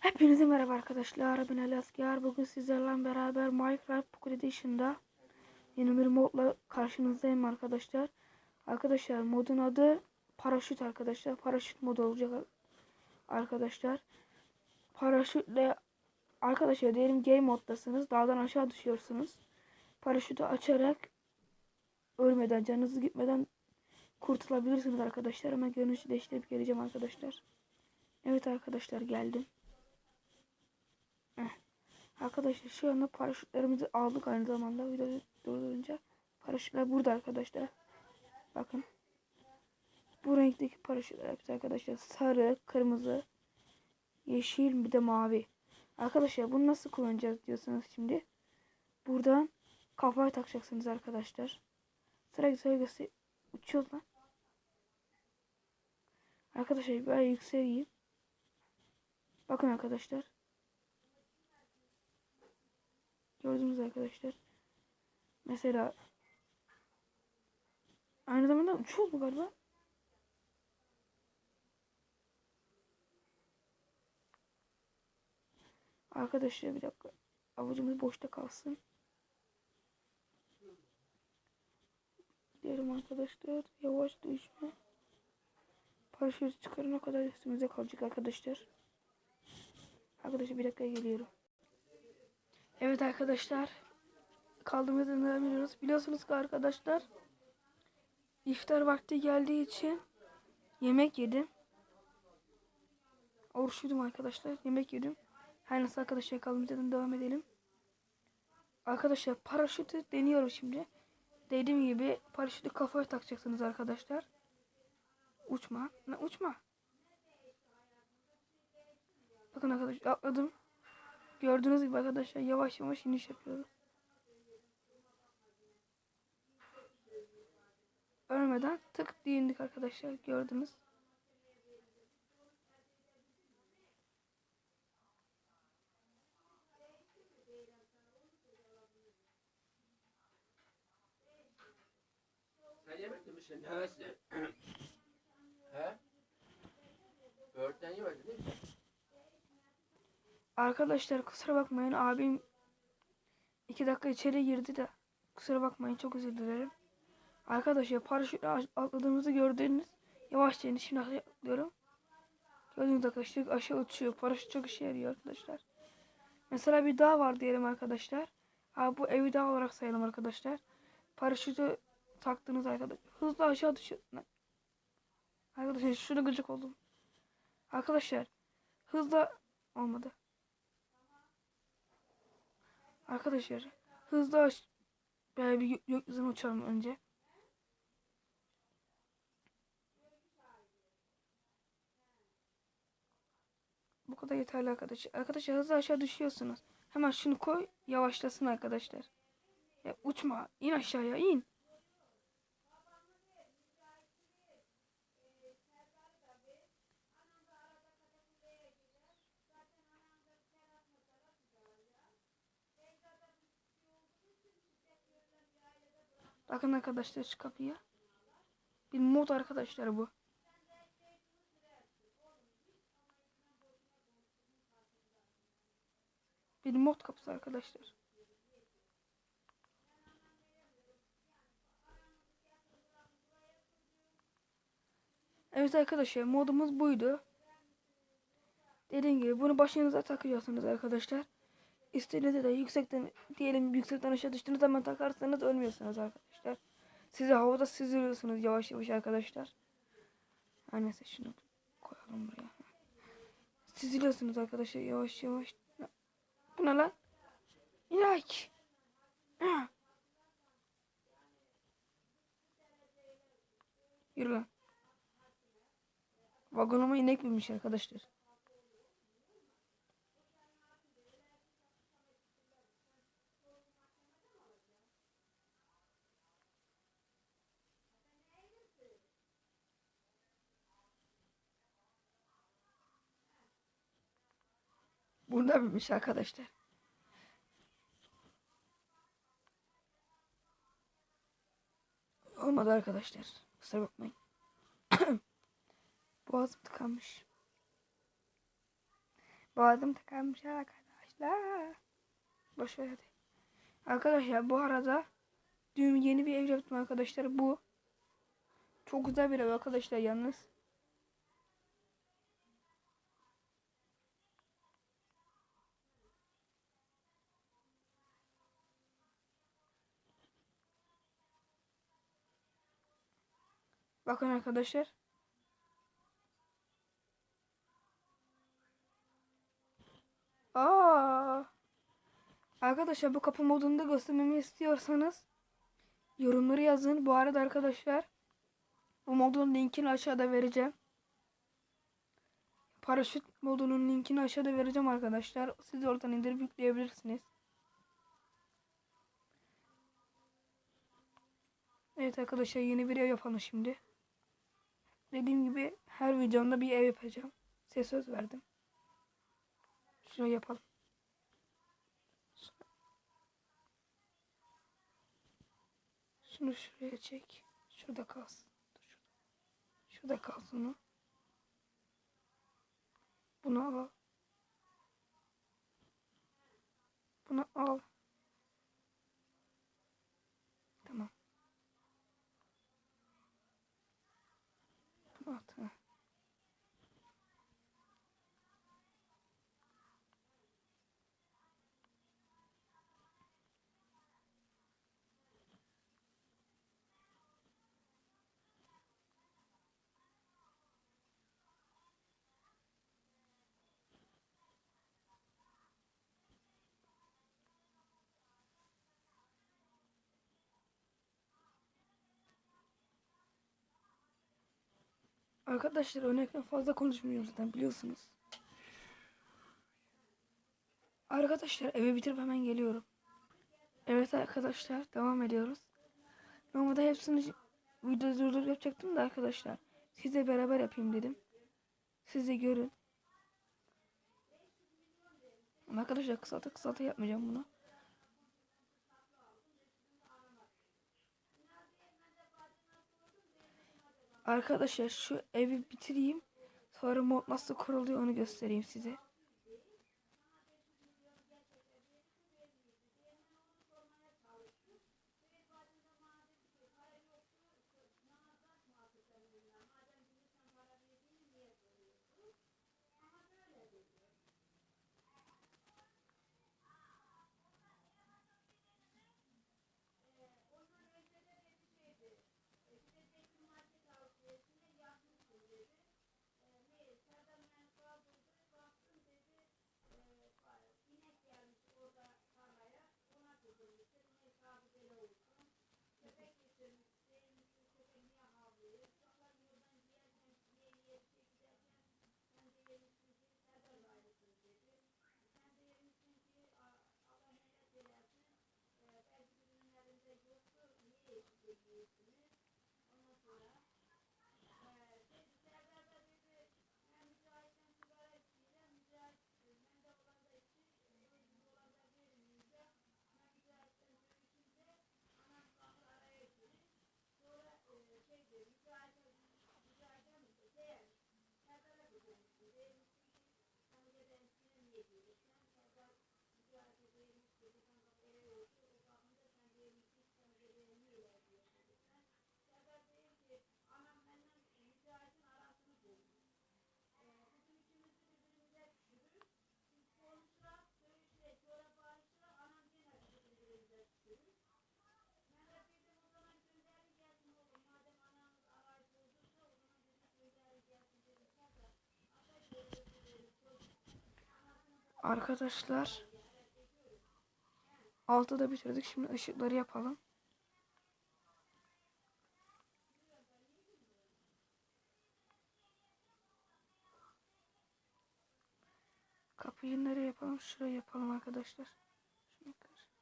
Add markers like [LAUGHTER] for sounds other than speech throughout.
Hepinize merhaba arkadaşlar. Ben Ali Asker. Bugün sizlerle beraber Minecraft Pocket Edition'da yeni bir modla karşınızdayım arkadaşlar. Arkadaşlar modun adı paraşüt arkadaşlar. Paraşüt modu olacak arkadaşlar. Paraşütle arkadaşlar diyelim game moddasınız. Dağdan aşağı düşüyorsunuz. Paraşütü açarak ölmeden, canınız gitmeden kurtulabilirsiniz arkadaşlar. Ama görünüşü değiştirip geleceğim arkadaşlar. Evet arkadaşlar geldim. Arkadaşlar şu anda paraşütlerimizi aldık aynı zamanda videoyu durdurunca. Paraşütler burada arkadaşlar. Bakın. Bu renkteki paraşütler hepsi arkadaşlar sarı, kırmızı, yeşil bir de mavi. Arkadaşlar bunu nasıl kullanacağız diyorsanız şimdi. Buradan kafaya takacaksınız arkadaşlar. Sıra güzel göster uçuyoruz lan. Arkadaşlar ben yükseleyim. Bakın arkadaşlar. Gördünüz arkadaşlar. Mesela aynı zamanda uçuyoruz mu galiba? Arkadaşlar bir dakika. Avucumuz boşta kalsın. Diyelim arkadaşlar. Yavaş düşme. Paraşütü çıkarana kadar üstümüze kalacak arkadaşlar. Arkadaşlar bir dakika geliyorum. Evet arkadaşlar. Kaldığımız yerden devam ediyoruz. Biliyorsunuz ki arkadaşlar. iftar vakti geldiği için yemek yedim. Oruçluydum arkadaşlar. Yemek yedim. Her nasıl arkadaşlar yerden devam edelim. Arkadaşlar paraşütü deniyorum şimdi. Dediğim gibi paraşütü kafaya takacaksınız arkadaşlar. Uçma. Ne uçma. Bakın arkadaşlar atladım. Gördüğünüz gibi arkadaşlar yavaş yavaş iniş yapıyoruz. Ölmeden tık diye indik arkadaşlar gördünüz. Sen yemişsin. Hevesli. [CLEARS THROAT] He? Böğürtlen yemedin değil mi? Arkadaşlar kusura bakmayın abim iki dakika içeri girdi de kusura bakmayın çok özür dilerim. Arkadaşlar paraşütle aş- atladığımızı gördünüz. Yavaşça inin şimdi atlıyorum. Gördüğünüz arkadaşlar aşağı uçuyor. Paraşüt çok işe yarıyor arkadaşlar. Mesela bir dağ var diyelim arkadaşlar. Ha, bu evi dağ olarak sayalım arkadaşlar. Paraşütü taktınız arkadaşlar. Hızla aşağı düşüyor. Lan. Arkadaşlar şurada gıcık oldum. Arkadaşlar hızla olmadı. Arkadaşlar hızlı aş böyle bir gö- gökyüzüne uçalım önce. Bu kadar yeterli arkadaşlar. Arkadaşlar hızlı aşağı düşüyorsunuz. Hemen şunu koy yavaşlasın arkadaşlar. Ya uçma in aşağıya in. Bakın arkadaşlar şu kapıya. Bir mod arkadaşlar bu. Bir mod kapısı arkadaşlar. Evet arkadaşlar modumuz buydu. Dediğim gibi bunu başınıza takacaksınız arkadaşlar. İstediğinizde de yüksekten diyelim yüksekten aşağı düştüğünüz zaman takarsanız ölmüyorsunuz arkadaşlar. Sizi havada süzülüyorsunuz yavaş yavaş arkadaşlar. Her neyse şunu koyalım buraya. Süzülüyorsunuz arkadaşlar yavaş yavaş. Bu ne lan? Ah. Yürü lan. Vagonuma inek binmiş arkadaşlar. Bu Bunda bitmiş arkadaşlar. Olmadı arkadaşlar. Kusura bakmayın. [COUGHS] Boğazım tıkanmış. Boğazım tıkanmış arkadaşlar. Boş ver hadi. Arkadaşlar bu arada dün yeni bir ev yaptım arkadaşlar. Bu çok güzel bir ev arkadaşlar yalnız. Bakın arkadaşlar. Aa. Arkadaşlar bu kapı modunda göstermemi istiyorsanız yorumları yazın. Bu arada arkadaşlar bu modun linkini aşağıda vereceğim. Paraşüt modunun linkini aşağıda vereceğim arkadaşlar. Siz oradan indirip yükleyebilirsiniz. Evet arkadaşlar yeni bir ev yapalım şimdi. Dediğim gibi her videomda bir ev yapacağım. Size söz verdim. Şunu yapalım. Şunu şuraya çek. Şurada kalsın. Dur şurada. Şurada kalsın o. Bunu al. Bunu al. Tamam. Bunu at. Arkadaşlar örnekten fazla konuşmuyorum zaten biliyorsunuz. Arkadaşlar eve bitirip hemen geliyorum. Evet arkadaşlar devam ediyoruz. Normalde hepsini video durdurup yapacaktım da arkadaşlar. Sizle beraber yapayım dedim. Siz de görün. Arkadaşlar kısalta kısalta yapmayacağım bunu. Arkadaşlar şu evi bitireyim. Sonra mod nasıl kuruluyor onu göstereyim size. Arkadaşlar. Altı da bitirdik. Şimdi ışıkları yapalım. Kapıyı nereye yapalım? Şuraya yapalım arkadaşlar. Şunu kır.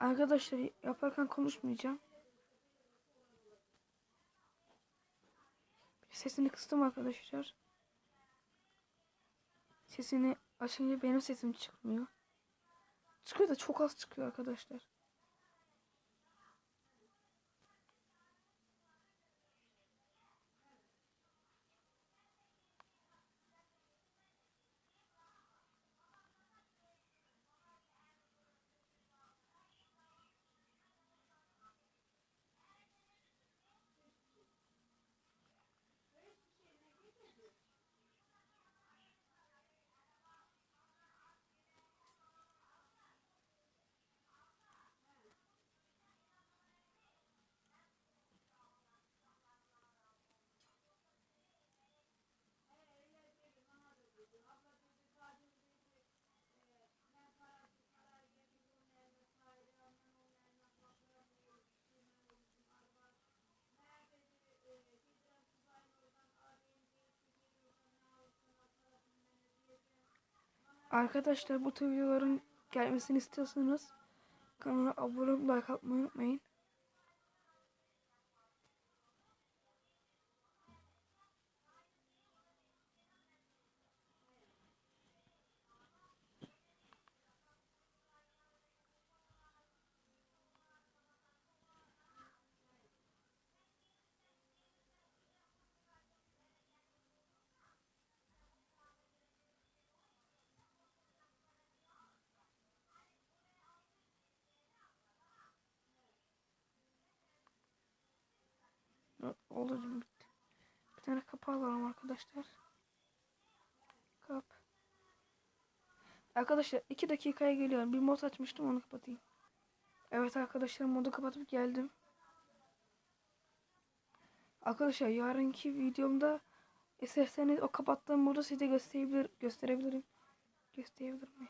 Arkadaşlar yaparken konuşmayacağım. Sesini kıstım arkadaşlar. Sesini açınca benim sesim çıkmıyor. Çıkıyor da çok az çıkıyor arkadaşlar. Arkadaşlar bu tür videoların gelmesini istiyorsanız kanala abone olup like atmayı unutmayın. Oldu bitti. Bir tane kapağı alalım arkadaşlar. Kap. Arkadaşlar 2 dakikaya geliyorum. Bir mod açmıştım onu kapatayım. Evet arkadaşlar modu kapatıp geldim. Arkadaşlar yarınki videomda isterseniz o kapattığım modu size gösterebilir, gösterebilirim. Gösterebilir miyim?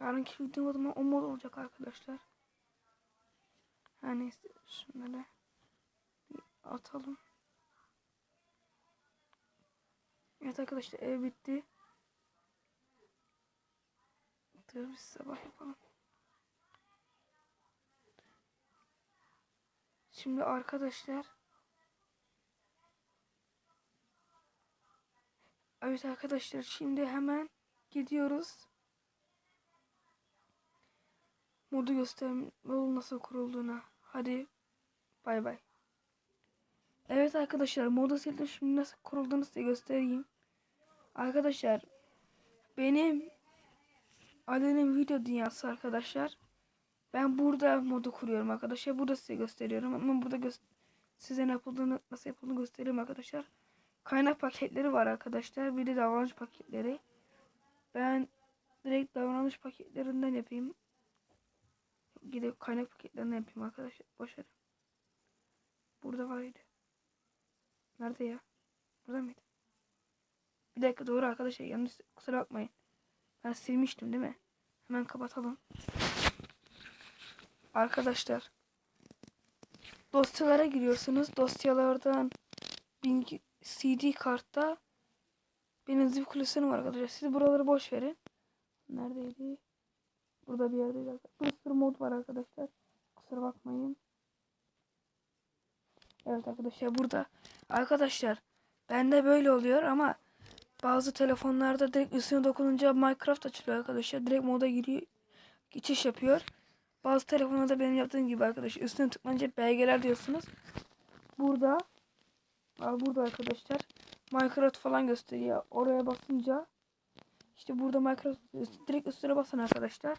Yarınki videomda o mod olacak arkadaşlar. Her neyse şunları bir atalım. Evet arkadaşlar ev bitti. Dur biz sabah yapalım. Şimdi arkadaşlar Evet arkadaşlar şimdi hemen gidiyoruz. Modu gösterme nasıl kurulduğuna. Hadi bay bay. Evet arkadaşlar modu sildim şimdi nasıl kurulduğunu size göstereyim. Arkadaşlar benim Ali'nin video dünyası arkadaşlar. Ben burada modu kuruyorum arkadaşlar. Burada size gösteriyorum ama burada gö size ne yapıldığını nasıl yapıldığını göstereyim arkadaşlar. Kaynak paketleri var arkadaşlar. Bir de davranış paketleri. Ben direkt davranış paketlerinden yapayım. Gidip kaynak paketlerinden yapayım arkadaşlar. Boşver. Burada vardı. Nerede ya? Burada mıydı? Bir dakika doğru arkadaşlar. Yanlış kusura bakmayın. Ben silmiştim değil mi? Hemen kapatalım. Arkadaşlar. Dosyalara giriyorsunuz. Dosyalardan bilgi, CD kartta benim zip kulesini var arkadaşlar. Siz buraları boş verin. Neredeydi? Burada bir yerdeydi. Bir sürü mod var arkadaşlar. Kusura bakmayın. Evet arkadaşlar burada. Arkadaşlar bende böyle oluyor ama bazı telefonlarda direkt üstüne dokununca Minecraft açılıyor arkadaşlar. Direkt moda giriyor. Geçiş yapıyor. Bazı telefonlarda benim yaptığım gibi arkadaşlar. Üstüne tıklanınca belgeler diyorsunuz. Burada burada arkadaşlar Minecraft falan gösteriyor. Oraya basınca işte burada Minecraft direkt üstüne basın arkadaşlar.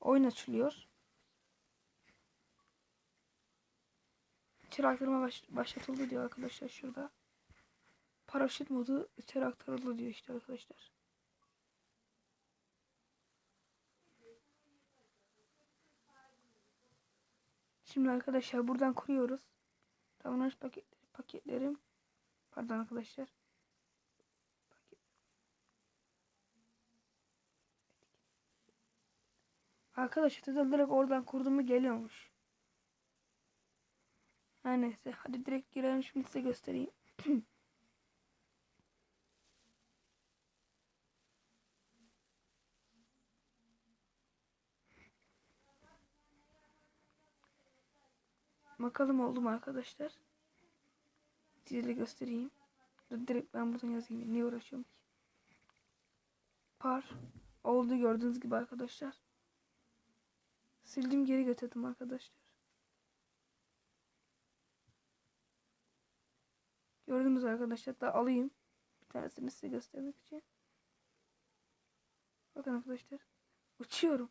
Oyun açılıyor. İçeri aktarma baş, başlatıldı diyor arkadaşlar şurada. Paraşüt modu içeri aktarıldı diyor işte arkadaşlar. Şimdi arkadaşlar buradan kuruyoruz. Davranış paketleri, paketlerim. Pardon arkadaşlar. Arkadaş öteden direkt oradan kurdumu geliyormuş. Her neyse hadi direkt girelim şimdi size göstereyim. [CLEARS THROAT] Bakalım oldu mu arkadaşlar? Size de göstereyim. Direkt ben buradan yazayım. Niye uğraşıyorum ki? Par. Oldu gördüğünüz gibi arkadaşlar. Sildim geri getirdim arkadaşlar. Gördünüz arkadaşlar. Da alayım. Bir tanesini size göstermek için. Bakın arkadaşlar. Uçuyorum.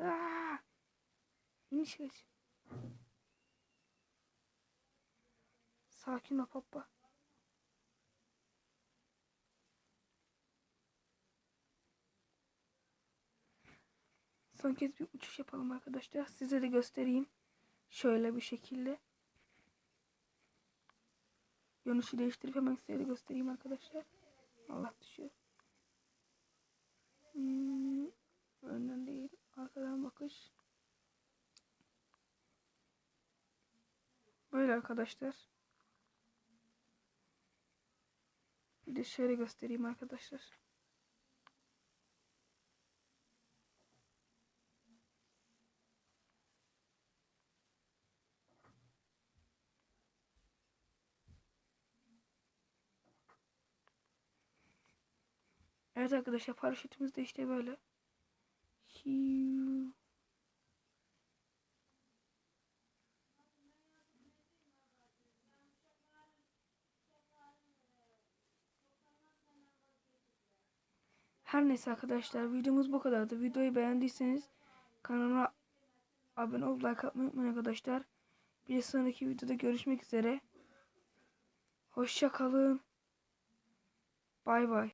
Aa! [LAUGHS] İniş geç. Sakin ol papa. Son kez bir uçuş yapalım arkadaşlar. Size de göstereyim. Şöyle bir şekilde. Görünüşü değiştirip hemen size de göstereyim arkadaşlar. Allah düşüyor. Hmm, önden değil. Arkadan bakış. Böyle arkadaşlar. Bir de şöyle göstereyim arkadaşlar. Evet arkadaşlar paraşütümüz de işte böyle. Her neyse arkadaşlar videomuz bu kadardı. Videoyu beğendiyseniz kanalıma abone olup like atmayı unutmayın arkadaşlar. Bir sonraki videoda görüşmek üzere. Hoşça kalın. Bay bay.